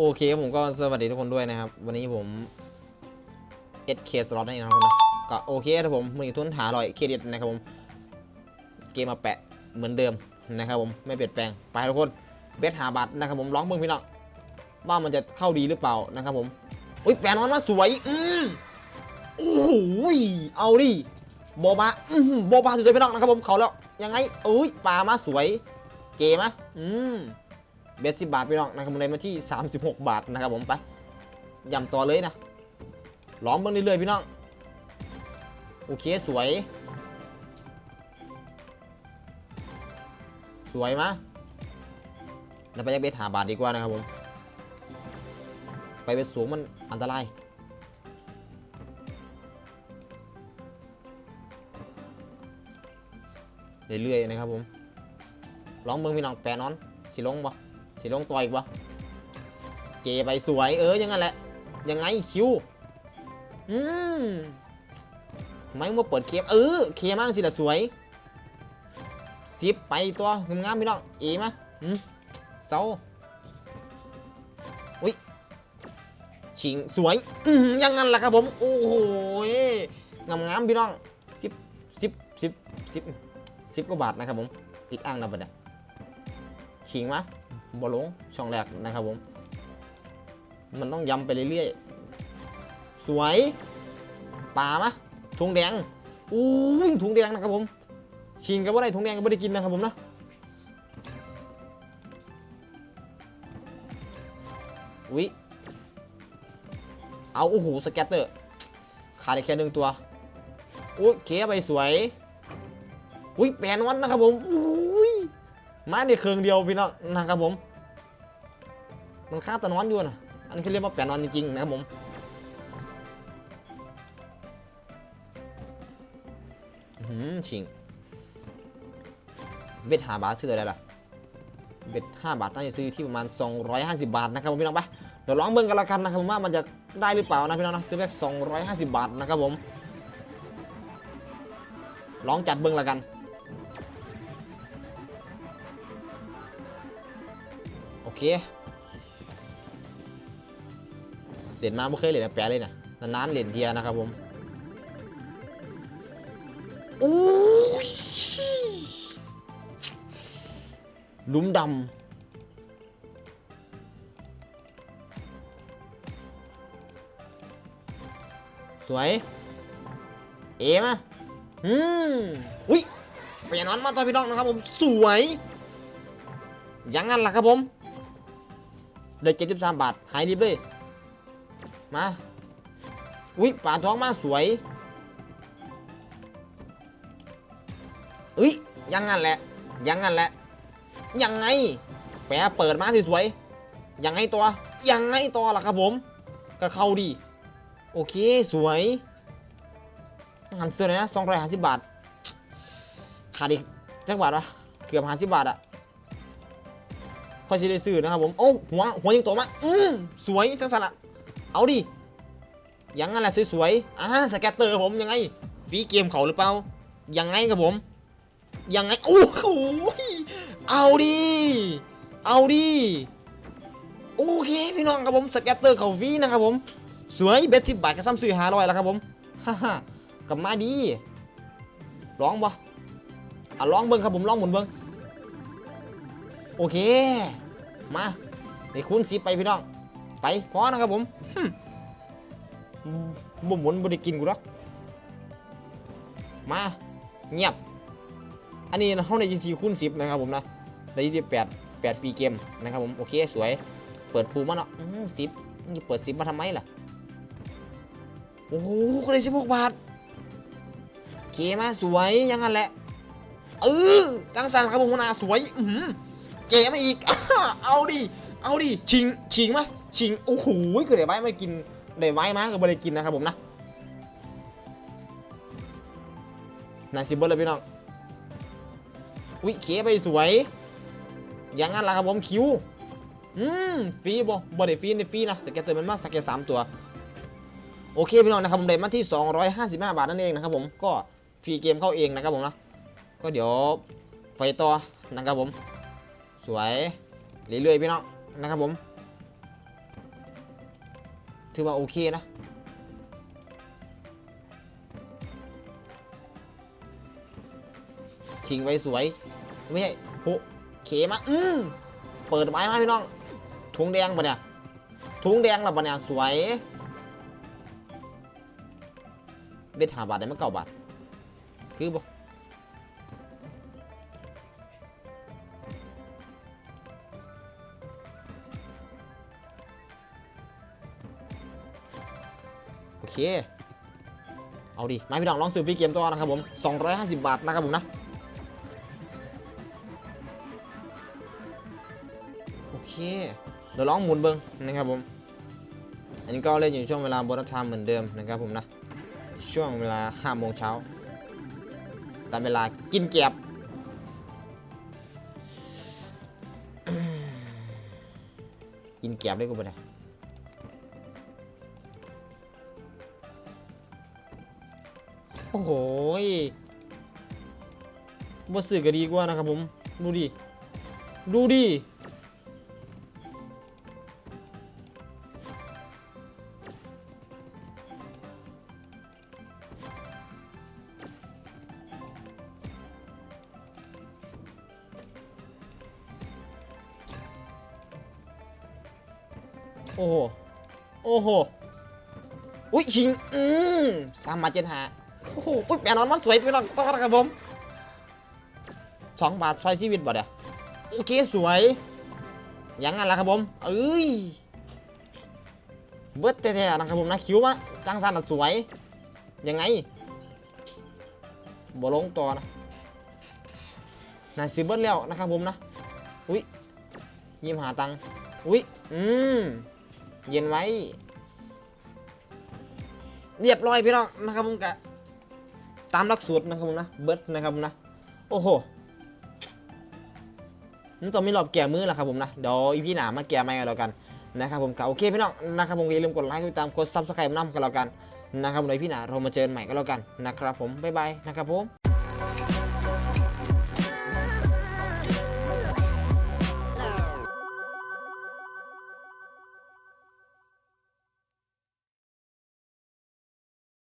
โอเคผมก็สวัสดีทุกคนด้วยนะครับ วันนี้ผม SK slot นั่นเองนะครับนะก็โอเคครับผมมือทุนหาลอยเครดิตนะครับผมเกมมาแปะเหมือนเดิมนะครับผมไม่เปลี่ยนแปลงไปทุกคนเบสหาบัตรนะครับผมร้องเบิ่งพี่น้องว่ามันจะเข้าดีหรือเปล่านะครับผมอุ้ยแปะนอนมาสวยอืมโอ้โหเอาดิโบบาอืมโบบาสวยๆพี่น้องนะครับผมเขาแล้วยังไงเอ้ยปลามาสวยเกมะอืม เบสสิบาทพี่น้องนะครับผมเลยมาที่ 36 บาทนะครับผมไปยำต่อเลยนะล้อมเบิ้งเรื่อยๆพี่น้องโอเคสวย สวยมะเราไปยังเบสหาบาทดีกว่านะครับผมไปเบสสูงมันอันตรายเรื่อยๆนะครับผมล้อมเบิ้งพี่น้องแปรนอนสิลงบ่ สิลงต่อยอีกบ่เจไปสวยเออยังงั้นแหละ ยังไงคิว อืมทำไมมาเปิดเคมเออเคมั่งสิละสวยสิบไปตัวงามๆพี่น้อง เอมาอืมเซาอุ้ยชิงสวยอืมยังงั้นแหละครับผม โอ้โหงามงามๆพี่น้องสิบสิบสิบสิบสิบกว่าบาทนะครับผม ติดอ่างนะบัดเนี่ยชิงมะ บอลลงช่องแรกนะครับผม มันต้องย้ำไปเรื่อยๆ สวยป่ามะถุงแดงอู้ยถุงแดงนะครับผม ชิงก็บ่าได้ถุงแดงก็บ่ได้กินนะครับผมนะอุ้ยเอาโอ้โหสแกตเตอร์ขาดแค่หนึ่งตัวอุ้ยเคไปสวยอุ้ยแปนวันนะครับผมอุ้ มาในเครื่องเดียวพี่น้องนะครับผม มันฆ่าตะนอนอยู่นะอันนี้เขาเรียกว่าแปะนอนจริงๆนะครับผมหืมชิงเบ็ดห้าบาทซื้ออะไรล่ะเบ็ดห้าบาทน่าจะซื้อที่ประมาณ 250 บาทนะครับผมพี่น้องไปเดี๋ยวลองเบิ่งกันละกันนะครับผมว่ามันจะได้หรือเปล่านะพี่น้องนะซื้อแค่250 บาทนะครับผมลองจัดเบิ่งละกัน เคเหรียญมาไม่เคยเหรียญแปะเลยนะนานๆเหรียญเทียนะครับผมโอ้ยลุมดำสวย เอมาอืมอุ้ยไปอย่านอนมาต่อพี่น้องนะครับผม สวย ยังงั้นล่ะครับผม เดือเจ็ดสิบสามบาท หายดิบเลย มา อุ้ยป่าท้องมาสวยอุ้ยยังงั้นแหละ ยังงั้นแหละ ยังไง แปะเปิดมาสิสวยยังไงตัว ยังไงตัวล่ะครับผม ก็เข้าดี โอเคสวยหันเสื้อเลยนะสองร้อยห้าสิบบาท ขาดอีกจักบาทวะ เกือบห้าสิบบาทอะ ค่อยสิได้ซื้อนะครับผมโอ้หัวหัวยิงตัวมาอืมสวยจังสละเอาดิยังงั้นแหละสวยๆอ่าสแกตเตอร์ผมยังไงฟีเกมเขาหรือเปล่ายังไงครับผมยังไงโอ้โหเอาดิเอาดิโอเคพี่น้องครับผมสแกตเตอร์เขาฟีนะครับผมสวยเบ็ดสิบบาทก็ซ้ำซื้อหาร้อยแล้วครับผมฮ่าฮ่ากลับมาดีร้องบ่อะร้องเบิ้งครับผมร้องหมุนเบิ้ง โอเค มาไอ้คุณสิไปพี่น้อง ไปพอนะครับผมหึบ่หมุนบ่ได้กินกูหรอกมาเงียบ อันนี้ห้องในจีทีคูณสิบนะครับผมนะในจีทีแปดแปดฟรีเกมนะครับผมโอเคสวย เปิดภูมิมาเนาะสิบนี่เปิดสิบมาทำไมล่ะ โอ้โหก็ได้สิบหกบาทเคมาสวยยังงั้นแหละเออจังสันครับผมนาสวย อือหือ เกมมาอีก เอาดิ เอาดิ ชิง ชิงไหมชิง โอ้โหคือได้ไว้ไม่กินได้ไว้มากับบริกินนะครับผมนะนาซิเบิร์เลยพี่น้อง อุ้ยเคไปสวย อย่างนั้นล่ะครับผมคิว อืมฟรีบ่บ่ได้ฟรีในฟรีนะ สเกตเตอร์มันมากสเกตสามตัว โอเคพี่น้องนะครับผมได้มาที่ 255 บาทนั่นเองนะครับผม ก็ฟรีเกมเข้าเองนะครับผมนะ ก็เดี๋ยวไปต่อนะครับผม สวยเรื่อยๆพี่น้องนะครับผมถือว่าโอเคนะชิงไว้สวย ไม่ใช่โหเขมาอืมเปิดไม้มาพี่น้องถุงแดงปะเนี่ยถุงแดงแล้วปะเนี่ยสวยเบ็ดหาบาทได้มาเก้าบาทคือบ่ เค เอาดิมาพี่น้องลองซื้อฟรีเกมตัวนะครับผม 250 บาทนะครับผมนะ โอเค เดี๋ยวลองหมุนเบิ้งนะครับผม อันนี้ก็เล่นอยู่ช่วงเวลาบนัสไทม์เหมือนเดิมนะครับผมนะ ช่วงเวลา5โมงเช้า ตามเวลากินแกบกินแกบได้กูปะเนี่ย อ้โหบ่สื่อก็ดีกว่านะครับผม ดูดิ ดูดิ โอ้โห โอ้โห อุ้ยชิง อืมสามมาเจนหา อ้โหอุ้ยแปรนอนมาสวยไปหน่อยต่อนะครับผมสองบาทซอยชีวิตบ่เดี๋ยวโอเคสวย อยังงั้นละครับผมเอ้ยเบิดแท้ๆนะครับผมนะคิวมาจังสันน่ะสวยยังไงบ่ลงตัวนะน่าซื้อเบิดแล้วนะครับผมนะอุ้ยยิ้มหาตังอุ้ยอืมเย็นไว้ เรียบร้อยพี่น้องนะครับผมกะ ตามหลักสูตรนะครับผมนะเบิร์ดนะครับผมนะโอ้โหนี่ต้องมีรอบแก่มือแล้วครับผมนะเดี๋ยวอีพี่หนามาแก่ไม่กันแล้วกันนะครับผมก็โอเคพี่น้องนะครับผมอย่าลืมกดไลค์กดติดตามกดซับสไครป์น้ำกันแล้วกันนะครับผมเดี๋ยวพี่หนาเรามาเจอกันใหม่ก็แล้วกันนะครับผมบ๊ายบายนะครับผม